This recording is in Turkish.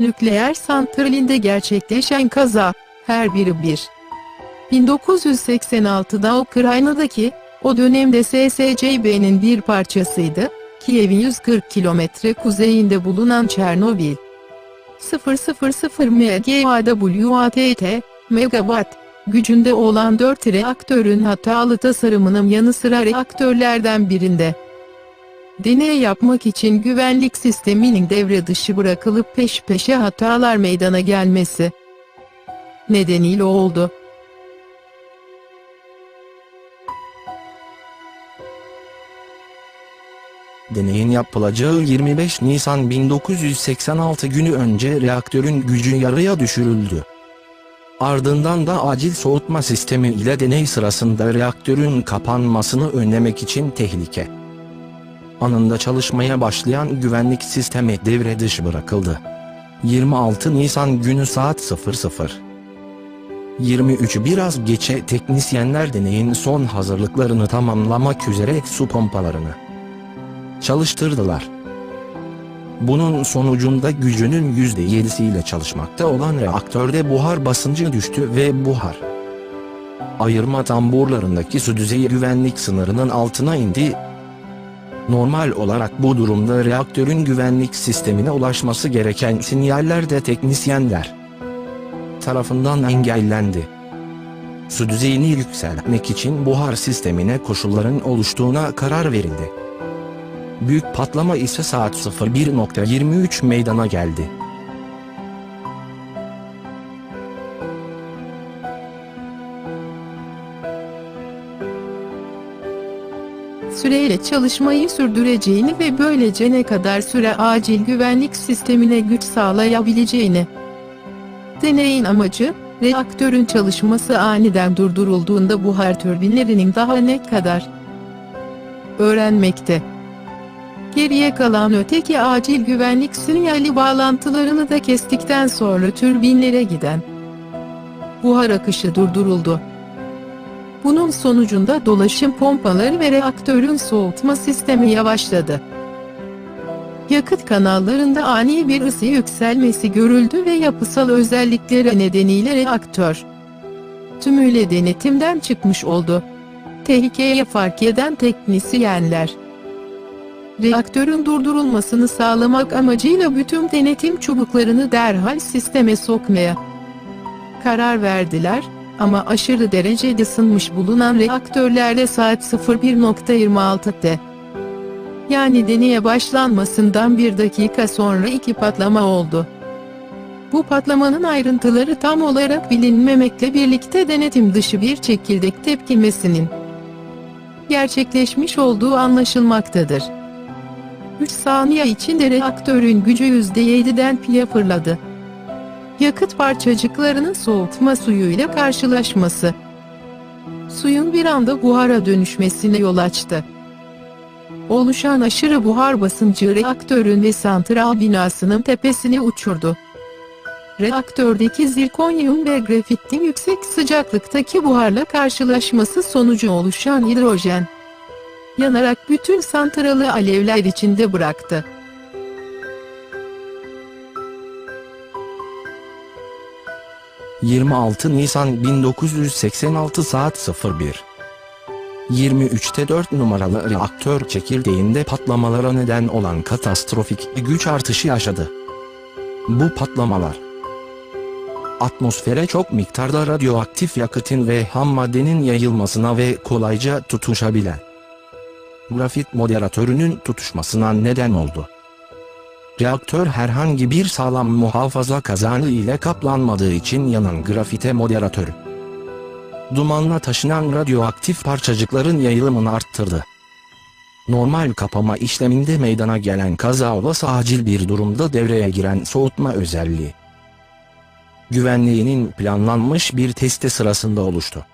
nükleer santralinde gerçekleşen kaza, her biri bir. 1986'da Ukrayna'daki, o dönemde SSCB'nin bir parçasıydı, Kiev'in 140 kilometre kuzeyinde bulunan Çernobil. 000 MGWATT, megawatt, gücünde olan 4 reaktörün hatalı tasarımının yanı sıra reaktörlerden birinde deney yapmak için güvenlik sisteminin devre dışı bırakılıp peş peşe hatalar meydana gelmesi nedeniyle oldu. Deneyin yapılacağı 25 Nisan 1986 günü önce reaktörün gücü yarıya düşürüldü. Ardından da acil soğutma sistemi ile deney sırasında reaktörün kapanmasını önlemek için tehlike anında çalışmaya başlayan güvenlik sistemi devre dışı bırakıldı. 26 Nisan günü saat 00. 23 biraz geçe teknisyenler deneyin son hazırlıklarını tamamlamak üzere su pompalarını çalıştırdılar. Bunun sonucunda gücünün %7'siyle çalışmakta olan reaktörde buhar basıncı düştü ve buhar ayırma tamburlarındaki su düzeyi güvenlik sınırının altına indi. Normal olarak bu durumda reaktörün güvenlik sistemine ulaşması gereken sinyaller de teknisyenler tarafından engellendi. Su düzeyini yükseltmek için buhar sistemine koşulların oluştuğuna karar verildi. Büyük patlama ise saat 01.23 meydana geldi. Süreyle çalışmayı sürdüreceğini ve böylece ne kadar süre acil güvenlik sistemine güç sağlayabileceğini. Deneyin amacı, reaktörün çalışması aniden durdurulduğunda buhar türbinlerinin daha ne kadar öğrenmekte. Geriye kalan öteki acil güvenlik sinyali bağlantılarını da kestikten sonra türbinlere giden buhar akışı durduruldu. Bunun sonucunda dolaşım pompaları ve reaktörün soğutma sistemi yavaşladı. Yakıt kanallarında ani bir ısı yükselmesi görüldü ve yapısal özellikleri nedeniyle reaktör tümüyle denetimden çıkmış oldu. Tehlikeye fark eden teknisyenler reaktörün durdurulmasını sağlamak amacıyla bütün denetim çubuklarını derhal sisteme sokmaya karar verdiler ama aşırı derecede ısınmış bulunan reaktörlerle saat 01.26'te yani deneye başlanmasından bir dakika sonra iki patlama oldu. Bu patlamanın ayrıntıları tam olarak bilinmemekle birlikte denetim dışı bir çekirdek tepkimesinin gerçekleşmiş olduğu anlaşılmaktadır. 3 saniye içinde reaktörün gücü %7'den piye fırladı yakıt parçacıklarının soğutma suyuyla karşılaşması. Suyun bir anda buhara dönüşmesine yol açtı. Oluşan aşırı buhar basıncı reaktörün ve santral binasının tepesine uçurdu. Reaktördeki zirkonyum ve grafitin yüksek sıcaklıktaki buharla karşılaşması sonucu oluşan hidrojen yanarak bütün santralı alevler içinde bıraktı. – 26 Nisan 1986 saat 01. 23'te 4 numaralı reaktör çekirdeğinde patlamalara neden olan katastrofik güç artışı yaşadı. Bu patlamalar atmosfere çok miktarda radyoaktif yakıtın ve ham maddenin yayılmasına ve kolayca tutuşabilen grafit moderatörünün tutuşmasına neden oldu. Reaktör herhangi bir sağlam muhafaza kazanı ile kaplanmadığı için yanan grafite moderatörü. Dumanla taşınan radyoaktif parçacıkların yayılımını arttırdı. Normal kapama işleminde meydana gelen kaza olası acil bir durumda devreye giren soğutma özelliği. Güvenliğinin planlanmış bir testi sırasında oluştu.